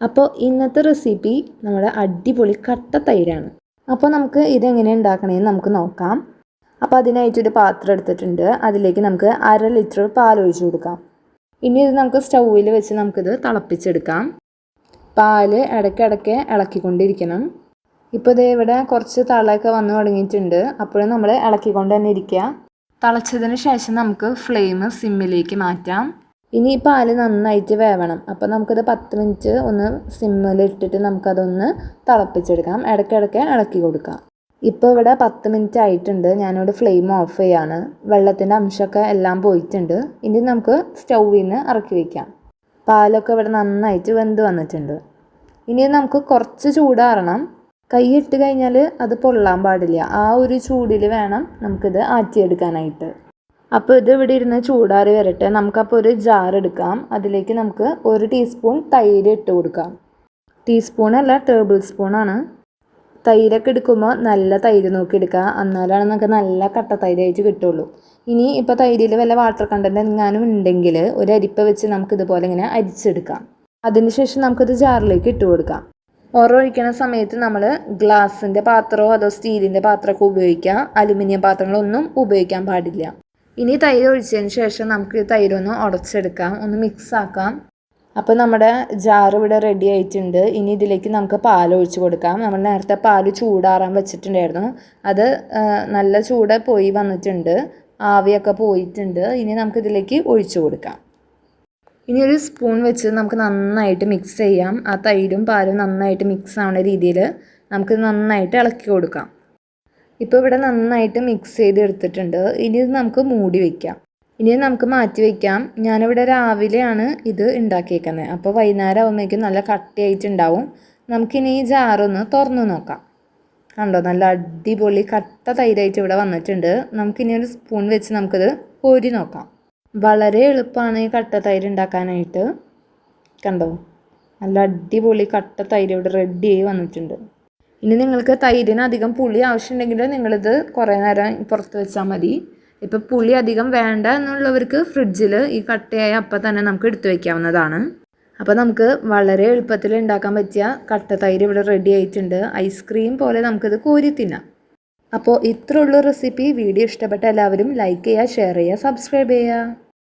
അപ്പോൾ ഇന്നത്തെ റെസിപ്പി നമ്മുടെ അടിപൊളി കട്ട തൈരാണ്. അപ്പോൾ നമുക്ക് ഇതെങ്ങനെ ഉണ്ടാക്കണമെന്ന് നമുക്ക് നോക്കാം. അപ്പോൾ അതിനായിട്ടൊരു പാത്രം എടുത്തിട്ടുണ്ട്. അതിലേക്ക് നമുക്ക് അര ലിറ്റർ പാൽ ഒഴിച്ചു കൊടുക്കാം. ഇനി ഇത് നമുക്ക് സ്റ്റൗവിൽ വെച്ച് നമുക്കിത് തിളപ്പിച്ചെടുക്കാം. പാൽ ഇടയ്ക്കിടയ്ക്ക് ഇളക്കിക്കൊണ്ടിരിക്കണം. ഇപ്പോൾ ഇത് ഇവിടെ കുറച്ച് തളയൊക്കെ വന്നു തുടങ്ങിയിട്ടുണ്ട്. അപ്പോഴും നമ്മൾ ഇളക്കിക്കൊണ്ട് തന്നെ ഇരിക്കുക. തിളച്ചതിന് ശേഷം നമുക്ക് ഫ്ലെയിം സിമ്മിലേക്ക് മാറ്റാം. ഇനി ഈ പാൽ നന്നായിട്ട് വേവണം. അപ്പോൾ നമുക്കത് പത്ത് മിനിറ്റ് ഒന്ന് സിമ്മിലിട്ടിട്ട് നമുക്കതൊന്ന് തിളപ്പിച്ചെടുക്കാം. ഇടയ്ക്കിടയ്ക്ക് ഇളക്കി കൊടുക്കാം. ഇപ്പോൾ ഇവിടെ പത്ത് മിനിറ്റ് ആയിട്ടുണ്ട്. ഞാനിവിടെ ഫ്ലെയിം ഓഫ് ചെയ്യാണ്. വെള്ളത്തിന്റെ അംശമൊക്കെ എല്ലാം പോയിട്ടുണ്ട്. ഇനി നമുക്ക് സ്റ്റൗവിൽ നിന്ന് ഇറക്കി വയ്ക്കാം പാലൊക്കെ ഇവിടെ നന്നായിട്ട് വെന്ത് വന്നിട്ടുണ്ട്. ഇനി നമുക്ക് കുറച്ച് ചൂടാറണം. കൈ ഇട്ട് കഴിഞ്ഞാൽ അത് പൊള്ളാൻ പാടില്ല. ആ ഒരു ചൂടിൽ വേണം നമുക്കിത് ആറ്റിയെടുക്കാനായിട്ട്. അപ്പോൾ ഇത് ഇവിടെ ഇരുന്ന് ചൂടാറി വരട്ടെ. നമുക്കപ്പോൾ ഒരു ജാർ എടുക്കാം. അതിലേക്ക് നമുക്ക് ഒരു ടീസ്പൂൺ തൈര് ഇട്ട് കൊടുക്കാം. ടീസ്പൂൺ അല്ല ടേബിൾ സ്പൂണാണ് തൈരൊക്കെ എടുക്കുമ്പോൾ നല്ല തൈര് നോക്കി എടുക്കുക. എന്നാലാണ് നമുക്ക് നല്ല കട്ട തൈരായിട്ട് കിട്ടുള്ളൂ. ഇനി ഇപ്പോൾ തൈരിൽ വല്ല വാട്ടർ കണ്ടന്റ് എങ്ങാനും ഉണ്ടെങ്കിൽ ഒരു അരിപ്പ വെച്ച് നമുക്ക് ഇതുപോലെ ഇങ്ങനെ അരിച്ചെടുക്കാം. അതിനുശേഷം നമുക്കിത് ജാറിലേക്ക് ഇട്ട് കൊടുക്കാം. ഓറ ഒഴിക്കണ സമയത്ത് നമ്മൾ ഗ്ലാസിന്റെ പാത്രമോ അതോ സ്റ്റീലിന്റെ പാത്രമൊക്കെ ഉപയോഗിക്കുക അലുമിനിയം പാത്രങ്ങളൊന്നും ഉപയോഗിക്കാൻ പാടില്ല. ഇനി തൈര് ഒഴിച്ചതിന് ശേഷം നമുക്ക് തൈരൊന്ന് ഉടച്ചെടുക്കാം ഒന്ന് മിക്സ് ആക്കാം. അപ്പോൾ നമ്മുടെ ജാർ ഇവിടെ റെഡി ആയിട്ടുണ്ട്. ഇനി ഇതിലേക്ക് നമുക്ക് പാൽ ഒഴിച്ച് കൊടുക്കാം. നമ്മൾ നേരത്തെ പാൽ ചൂടാറാൻ വെച്ചിട്ടുണ്ടായിരുന്നു. അത് നല്ല ചൂട് പോയി വന്നിട്ടുണ്ട്. ആവിയൊക്കെ പോയിട്ടുണ്ട്. ഇനി നമുക്ക് ഇതിലേക്ക് ഒഴിച്ചു കൊടുക്കാം. ഇനി ഒരു സ്പൂൺ വെച്ച് നമുക്ക് നന്നായിട്ട് മിക്സ് ചെയ്യാം. ആ തൈരും പാലും നന്നായിട്ട് മിക്സ് ആവുന്ന രീതിയിൽ നമുക്ക് നന്നായിട്ട് ഇളക്കി കൊടുക്കാം. ഇപ്പോൾ ഇവിടെ നന്നായിട്ട് മിക്സ് ചെയ്തെടുത്തിട്ടുണ്ട്. ഇനി നമുക്ക് മൂടി വയ്ക്കാം ഇനി നമുക്ക് മാറ്റി വയ്ക്കാം ഞാനിവിടെ രാവിലെയാണ് ഇത് ഉണ്ടാക്കിയേക്കുന്നത്. അപ്പോൾ വൈകുന്നേരം ആകുമ്പോഴേക്കും നല്ല കട്ടിയായിട്ടുണ്ടാവും. നമുക്കിനി ഈ ജാറൊന്ന് തുറന്നു നോക്കാം. കണ്ടോ? നല്ല അടിപൊളി കട്ട തൈരായിട്ട് ഇവിടെ വന്നിട്ടുണ്ട്. നമുക്കിനി ഒരു സ്പൂൺ വെച്ച് നമുക്കിത് കോരി നോക്കാം. വളരെ എളുപ്പമാണ് ഈ കട്ട തൈര് ഉണ്ടാക്കാനായിട്ട്. കണ്ടോ? നല്ല അടിപൊളി കട്ട തൈര് ഇവിടെ റെഡിയായി വന്നിട്ടുണ്ട്. ഇനി നിങ്ങൾക്ക് തൈരിന് അധികം പുളി ആവശ്യമുണ്ടെങ്കിൽ നിങ്ങളിത് കുറേ നേരം പുറത്ത് വെച്ചാൽ മതി. ഇപ്പോൾ പുളി അധികം വേണ്ട എന്നുള്ളവർക്ക് ഫ്രിഡ്ജിൽ ഈ കട്ടയായ അപ്പം തന്നെ നമുക്ക് എടുത്തു വയ്ക്കാവുന്നതാണ് അപ്പോൾ നമുക്ക് വളരെ എളുപ്പത്തിൽ ഉണ്ടാക്കാൻ പറ്റിയ കട്ട തൈര് ഇവിടെ റെഡി ആയിട്ടുണ്ട്. ഐസ്ക്രീം പോലെ നമുക്കിത് കോരി തിന്നാം. അപ്പോൾ ഇത്രയുള്ള റെസിപ്പി വീഡിയോ ഇഷ്ടപ്പെട്ട എല്ലാവരും ലൈക്ക് ചെയ്യുക ഷെയർ ചെയ്യുക സബ്സ്ക്രൈബ് ചെയ്യുക.